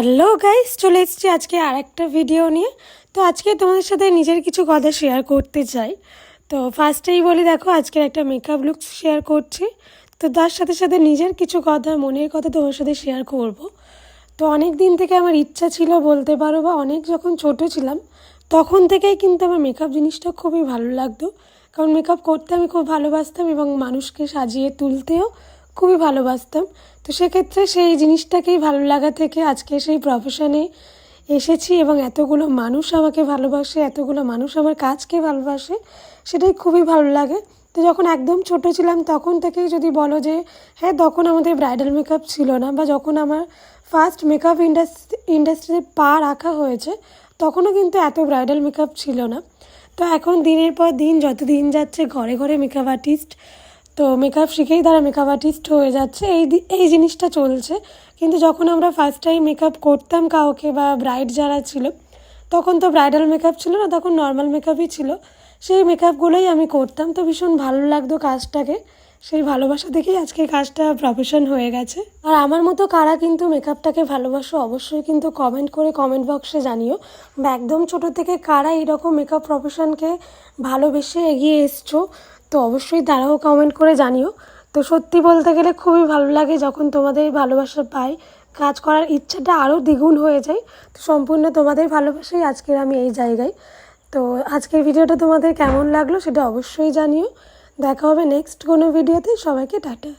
Hello guys, চলে এসেছি আজকে আর একটা ভিডিও নিয়ে। তো আজকে তোমাদের সাথে নিজের কিছু কথা শেয়ার করতে চাই। তো ফার্স্টেই বলি, দেখো, আজকের একটা মেকআপ লুক শেয়ার করছি। তো তার সাথে সাথে নিজের কিছু কথা, মনের কথা তোমার সাথে শেয়ার করব। তো অনেক দিন থেকে আমার ইচ্ছা ছিল বলতে পারো বা অনেক যখন ছোট ছিলাম, তখন থেকেই কিন্তু আমার মেকআপ জিনিসটা খুবই ভালো লাগতো। কারণ মেকআপ করতে আমি খুব ভালোবাসতাম এবং মানুষকে সাজিয়ে তুলতেও খুবই ভালোবাসতাম। তো সেক্ষেত্রে সেই জিনিসটাকেই ভালো লাগা থেকে আজকে সেই প্রফেশনে এসেছি এবং এতগুলো মানুষ আমাকে ভালোবাসে, এতগুলো মানুষ আমার কাজকে ভালোবাসে, সেটাই খুবই ভালো লাগে। তো যখন একদম ছোট ছিলাম তখন থেকেই যদি বলো যে হ্যাঁ তখন আমাদের ব্রাইডাল মেকআপ ছিল না বা যখন আমার ফার্স্ট মেকআপ ইন্ডাস্ট্রি ইন্ডাস্ট্রিতে পা রাখা হয়েছে, তখনও কিন্তু এত ব্রাইডাল মেকআপ ছিল না। তো এখন দিনের পর দিন যত দিন যাচ্ছে ঘরে ঘরে মেকআপ আর্টিস্ট তো মেকআপ শিখেই তারা মেকআপ আর্টিস্ট হয়ে যাচ্ছে। এই এই জিনিসটা চলছে। কিন্তু যখন আমরা ফার্স্ট টাইম মেকআপ করতাম কাউকে বা ব্রাইড যারা ছিল তখন তো ব্রাইডাল মেকআপ ছিল না, তখন নর্মাল মেকআপই ছিল। সেই মেকআপগুলোই আমি করতাম। তো ভীষণ ভালো লাগতো কাজটাকে। সেই ভালোবাসা দেখেই আজকে কাজটা প্রফেশন হয়ে গেছে। আর আমার মতো কারা কিন্তু মেকআপটাকে ভালোবাসো, অবশ্যই কিন্তু কমেন্ট করে কমেন্ট বক্সে জানিও। বা একদম ছোট থেকে কারা এরকম মেকআপ প্রফেশনকে ভালোবেসে এগিয়ে এসছো, তো অবশ্যই তারাও কমেন্ট করে জানিও। তো সত্যি বলতে গেলে খুবই ভালো লাগে যখন তোমাদের ভালোবাসা পাই। কাজ করার ইচ্ছাটা আরও দ্বিগুণ হয়ে যায়। তো সম্পূর্ণ তোমাদের ভালোবাসাই আজকের আমি এই জায়গায়। তো আজকের ভিডিওটা তোমাদের কেমন লাগল সেটা অবশ্যই জানিও। দেখা হবে নেক্সট কোনো ভিডিওতে সবাইকে টাটা।